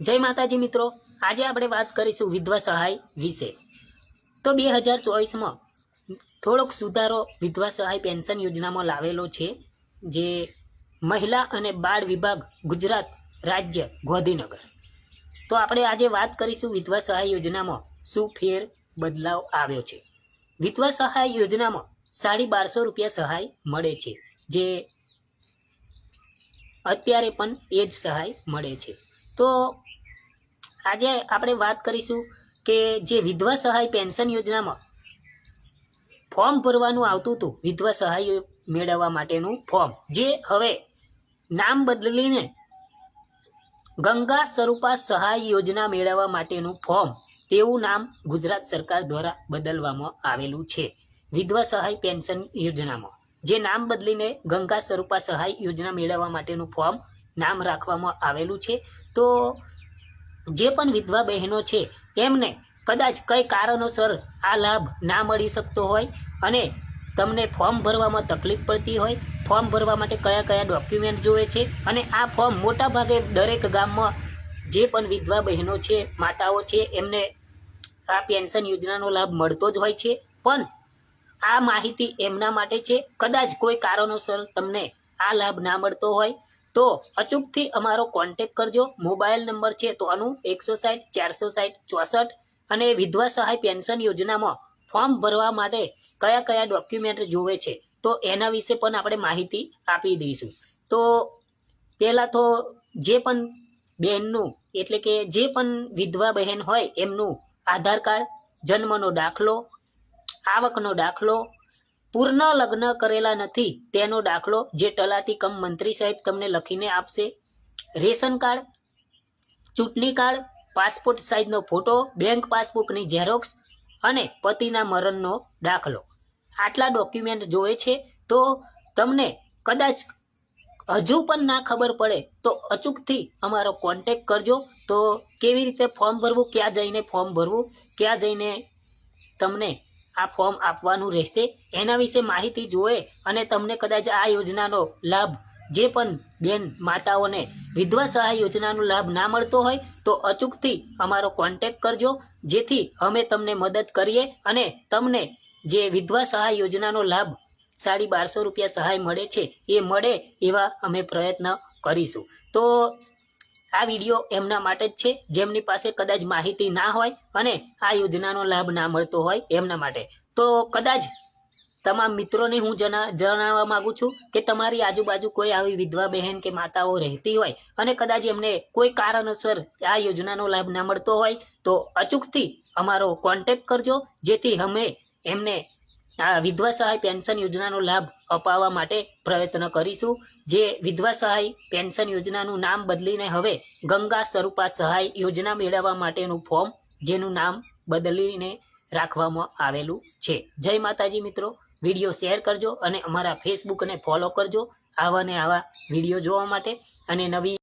જય માતાજી મિત્રો, આજે આપણે વાત કરીશું વિધવા સહાય વિશે. તો બે હજાર ચોવીસમાં થોડોક સુધારો વિધવા સહાય પેન્શન યોજનામાં લાવેલો છે, જે મહિલા અને બાળ વિભાગ ગુજરાત રાજ્ય ગાંધીનગર. તો આપણે આજે વાત કરીશું વિધવા સહાય યોજનામાં શું ફેર બદલાવ આવ્યો છે. વિધવા સહાય યોજનામાં સાડી બારસો રૂપિયા સહાય મળે છે, જે અત્યારે પણ એ જ સહાય મળે છે. તો આજે આપણે વાત કરીશું કે જે વિધવા સહાય પેન્શન યોજનામાં ફોર્મ ભરવાનું આવતું હતું, વિધવા સહાય મેળવવા માટેનું ફોર્મ, જે હવે નામ બદલીને ગંગા સ્વરૂપા સહાય યોજના મેળવવા માટેનું ફોર્મ, તેવું નામ ગુજરાત સરકાર દ્વારા બદલવામાં આવેલું છે, વિધવા સહાય પેન્શન યોજનામાં. જે નામ બદલીને ગંગા સ્વરૂપા સહાય યોજના મેળવવા માટેનું ફોર્મ નામ રાખવામાં આવેલું છે. તો જે પણ વિધવા બહેનો છે એમને કદાચ કઈ કારણોસર આ લાભ ના મળી શકતો હોય અને તમને ફોર્મ ભરવામાં તકલીફ પડતી હોય, ફોર્મ ભરવા માટે કયા કયા ડોક્યુમેન્ટ જોવે છે અને આ ફોર્મ મોટા ભાગે દરેક ગામમાં જે પણ વિધવા બહેનો છે, માતાઓ છે, એમને આ પેન્શન યોજનાનો લાભ મળતો જ હોય છે. પણ આ માહિતી એમના માટે છે. કદાચ કોઈ કારણોસર તમને આ લાભ ના મળતો હોય તો અચૂકથી અમારો કોન્ટેક કરજો. મોબાઈલ નંબર છે તો આનું એકસો સાઠ ચારસો સાઠ ચોસઠ અને વિધવા સહાય પેન્શન યોજનામાં ફોર્મ ભરવા માટે કયા કયા ડોક્યુમેન્ટ જોવે છે તો એના વિશે પણ આપણે માહિતી આપી દઈશું. તો પહેલાં તો જે પણ બહેનનું એટલે કે જે પણ વિધવા બહેન હોય એમનું આધાર કાર્ડ, જન્મનો દાખલો, આવકનો દાખલો પૂર્ણ લગ્ન કરેલા નથી, તેનો દાખલો જે તલાટી કમ મંત્રી સાહેબ તમને લખીને આપશે. રેશન કાર્ડ, ચૂંટણી કાર્ડ, પાસપોર્ટ સાઇઝનો ફોટો, બેંક પાસબુકની ઝેરોક્સ અને પતિના મરણનો દાખલો. આટલા ડોક્યુમેન્ટ જોવે છે તો તમને કદાચ હજુ પણ ના ખબર પડે તો અચૂકથી અમારો કોન્ટેક કરજો. તો કેવી રીતે ફોર્મ ભરવું, ક્યાં જઈને ફોર્મ ભરવું, ક્યાં જઈને તમને આ ફોર્મ આપવાનું રહેશે. એના વિશે માહિતી જોવે અને તમને કદાચ આ યોજનાનો લાભ, જે પણ બેન માતાઓને વિધવા સહાય યોજનાનો લાભ ના મળતો હોય, તો અચૂકથી અમારો કોન્ટેક કરજો. જેથી અમે તમને મદદ કરીએ અને તમને જે વિધવા સહાય યોજનાનો લાભ સાડી બારસો રૂપિયા સહાય મળે છે, એ મળે એવા અમે પ્રયત્ન કરીશું. તો આ વીડિયો એમના માટે જ છે. જેમની પાસે કદાચ માહિતી ના હોય અને આ યોજનાનો લાભ ના મળતો હોય એમના માટે. તો કદાચ તમામ મિત્રોને હું જણા જણાવવા માંગુ છું કે તમારી આજુબાજુ કોઈ આવી વિધવા બહેન કે માતાઓ રહેતી હોય અને કદાચ એમને કોઈ કારણોસર આ યોજનાનો લાભ ના મળતો હોય તો અચૂકથી અમારો કોન્ટેક કરજો. જેથી અમે એમને આ વિધવા સહાય પેન્શન યોજનાનો લાભ અપાવવા માટે પ્રયત્ન કરીશું. જે વિધવા સહાય પેન્શન યોજનાનું નામ બદલીને હવે ગંગા સ્વરૂપા સહાય યોજના મેળવવા માટેનું ફોર્મ, જેનું નામ બદલીને રાખવામાં આવેલું છે. જય માતાજી મિત્રો. વીડિયો શેર કરજો અને અમારા ફેસબુકને ફોલો કરજો. આવા ને આવા વીડિયો જોવા માટે. અને નવી